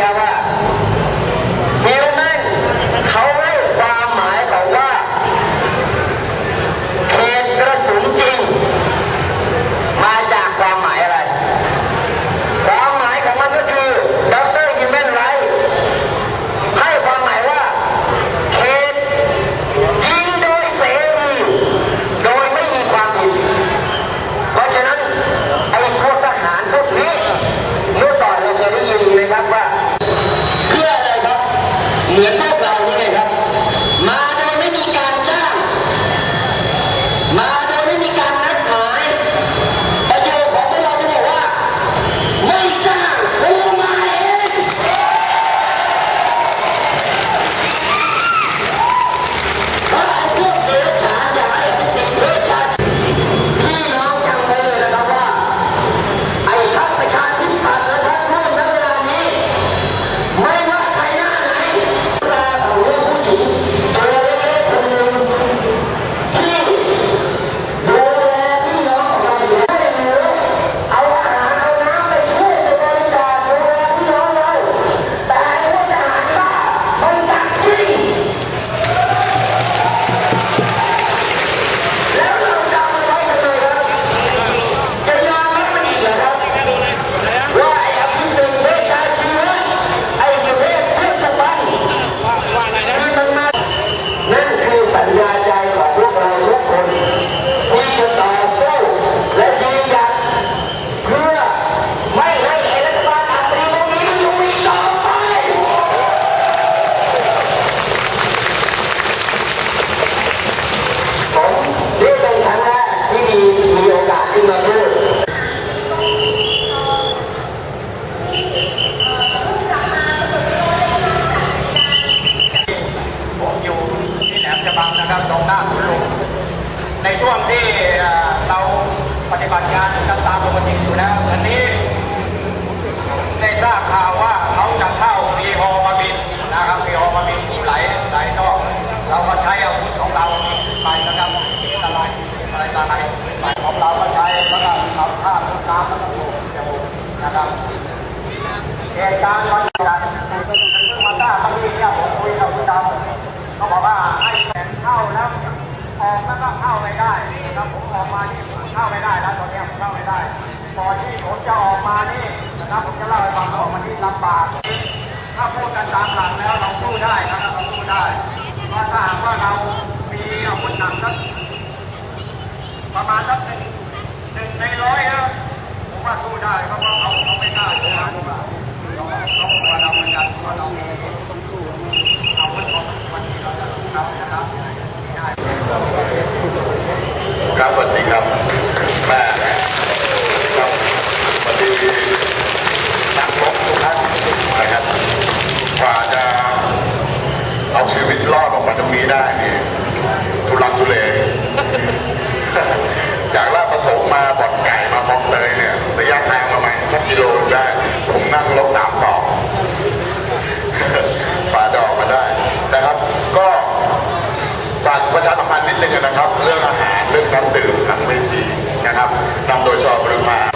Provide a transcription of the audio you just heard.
ค ตรงหน้าคุณลุงในช่วงที่เราปฏิบัติงานกันตามปกติอยู่แล้ววันนี้ได้ทราบข่าวว่าเขาจะเข้ามีฮอมาบินนะครับมีฮอมาบินที่ไหลไหลนอกเราก็ใช้อาวุธของเราไปนะครับอะไรอะไรต่างๆไปของเราก็ใช้แล้วก็ทำท่าทุกน้ำแล้วก็ถูกจมูกนะครับเหตุการณ์วันจันทร์ เข้าไม่ได้แล้วตอนนี้ผมเข้าไม่ได้ก่อนที่ผมจะออกมานี่นะครับผมจะเล่าให้ฟังออกมาที่ลำบากถ้าพูดกันตามหลักแล้วเราสู้ได้นะครับเราสู้ได้เพราะถ้าหากว่าเรามีอาวุธหนักสักประมาณสักหนึ่งหนึ่งในร้อยนะผมว่าสู้ได้เพราะว่าเขาเขาไม่กล้าชนะดีกว่าเราต้องตัวเราเหมือนกันเพราะเรามีเอาไว้ของวันที่เราจะทำนะครับได้ ครับสวัสดีครับแม่ครับสวัสดีนักรบทุกท่านนะครับกว่าจะเอาชีวิตรอดออกมาตรงนี้ได้นี่ทุลักทุเลจากลาดประสงค์มาบ่อนไก่มาคลองเตยเนี่ยระยะทางประมาณสักกิโลได้ผมนั่งรถสามต่อกว่าจะออกมาได้นะครับ ก็ฝากประชาสัมพันธ์นิดนึงนะครับ เรื่องอาหาร เรื่องน้ำดื่มหลังเวทีนะครับนำโดยชอบริมา